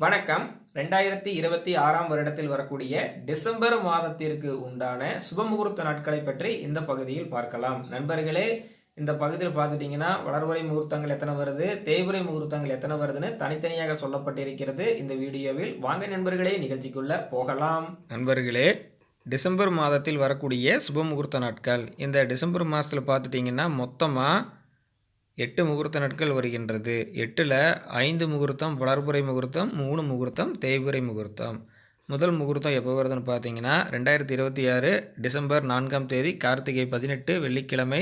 வணக்கம். ரெண்டாயிரத்தி இருபத்தி ஆறாம் வருடத்தில் வரக்கூடிய டிசம்பர் மாதத்திற்கு உண்டான சுபமுகூர்த்த நாட்களை பற்றி இந்த பகுதியில் பார்க்கலாம். நண்பர்களே இந்த பகுதியில் பார்த்துட்டிங்கன்னா வளர்வரை முகூர்த்தங்கள் எத்தனை வருது தேய்வரை முகூர்த்தங்கள் எத்தனை வருதுன்னு தனித்தனியாக சொல்லப்பட்டிருக்கிறது. இந்த வீடியோவில் வாங்க நண்பர்களே நிகழ்ச்சிக்குள்ள போகலாம். நண்பர்களே டிசம்பர் மாதத்தில் வரக்கூடிய சுபமுகூர்த்த நாட்கள். இந்த டிசம்பர் மாதத்தில் பார்த்துட்டிங்கன்னா மொத்தமாக எட்டு முகூர்த்த நாட்கள் வருகின்றது. எட்டில் ஐந்து முகூர்த்தம் வளர்புரை முகூர்த்தம் மூணு முகூர்த்தம் தேய்புரை முகூர்த்தம். முதல் முகூர்த்தம் எப்போ வருதுன்னு பார்த்தீங்கன்னா ரெண்டாயிரத்தி இருபத்தி ஆறு டிசம்பர் நான்காம் தேதி கார்த்திகை பதினெட்டு வெள்ளிக்கிழமை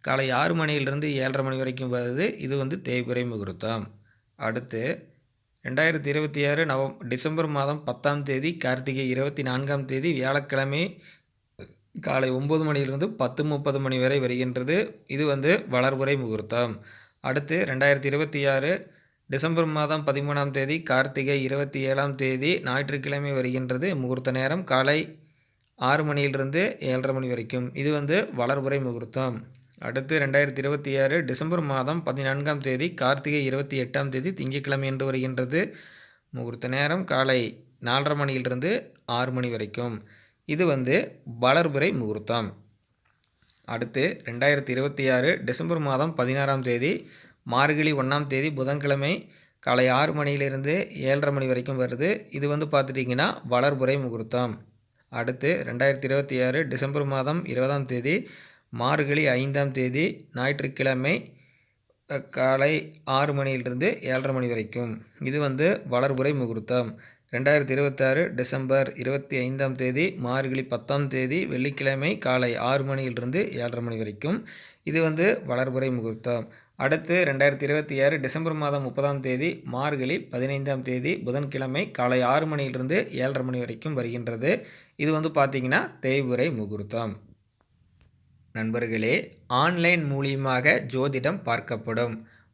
காலை ஆறு மணியிலிருந்து ஏழரை மணி வரைக்கும் வருது. இது வந்து தேய்புரை முகூர்த்தம். அடுத்து ரெண்டாயிரத்தி இருபத்தி ஆறு நவம் டிசம்பர் மாதம் பத்தாம் தேதி கார்த்திகை இருபத்தி நான்காம் தேதி வியாழக்கிழமை காலை ஒம்பது மணியிலிருந்து பத்து முப்பது மணி வரை வருகின்றது. இது வந்து வளர்புறை முகூர்த்தம். அடுத்து ரெண்டாயிரத்தி இருபத்தி ஆறு டிசம்பர் மாதம் பதிமூணாம் தேதி கார்த்திகை இருபத்தி ஏழாம் தேதி ஞாயிற்றுக்கிழமை வருகின்றது. முகூர்த்த நேரம் காலை ஆறு மணியிலிருந்து ஏழரை மணி வரைக்கும். இது வந்து வளர்புறை முகூர்த்தம். அடுத்து ரெண்டாயிரத்தி இருபத்தி ஆறு டிசம்பர் மாதம் பதினான்காம் தேதி கார்த்திகை இருபத்தி எட்டாம் தேதி திங்கட்கிழமை என்று வருகின்றது. முகூர்த்த நேரம் காலை நாலரை மணியிலிருந்து ஆறு மணி வரைக்கும். இது வந்து வளர்பிறை முகூர்த்தம். அடுத்து ரெண்டாயிரத்தி இருபத்தி ஆறு டிசம்பர் மாதம் பதினாறாம் தேதி மார்கழி ஒன்றாம் தேதி புதன்கிழமை காலை ஆறு மணியிலிருந்து ஏழரை மணி வரைக்கும் வருது. இது வந்து பார்த்துட்டிங்கன்னா வளர்புரை முகூர்த்தம். அடுத்து ரெண்டாயிரத்தி இருபத்தி ஆறு டிசம்பர் மாதம் இருபதாம் தேதி மார்கழி ஐந்தாம் தேதி ஞாயிற்றுக்கிழமை காலை ஆறு மணியிலிருந்து ஏழரை மணி வரைக்கும். இது வந்து வளர்புரை முகூர்த்தம். ரெண்டாயிரத்தி இருபத்தாறு டிசம்பர் இருபத்தி ஐந்தாம் தேதி மார்கழி பத்தாம் தேதி வெள்ளிக்கிழமை காலை ஆறு மணியிலிருந்து ஏழரை மணி வரைக்கும். இது வந்து வளர்புரை முகூர்த்தம். அடுத்து ரெண்டாயிரத்தி இருபத்தி ஆறு டிசம்பர் மாதம் முப்பதாம் தேதி மார்கழி பதினைந்தாம் தேதி புதன்கிழமை காலை ஆறு மணியிலிருந்து ஏழரை மணி வரைக்கும் வருகின்றது. இது வந்து பார்த்திங்கன்னா தேய்புரை முகூர்த்தம். நண்பர்களே ஆன்லைன் மூலியமாக ஜோதிடம் பார்க்கப்படும்.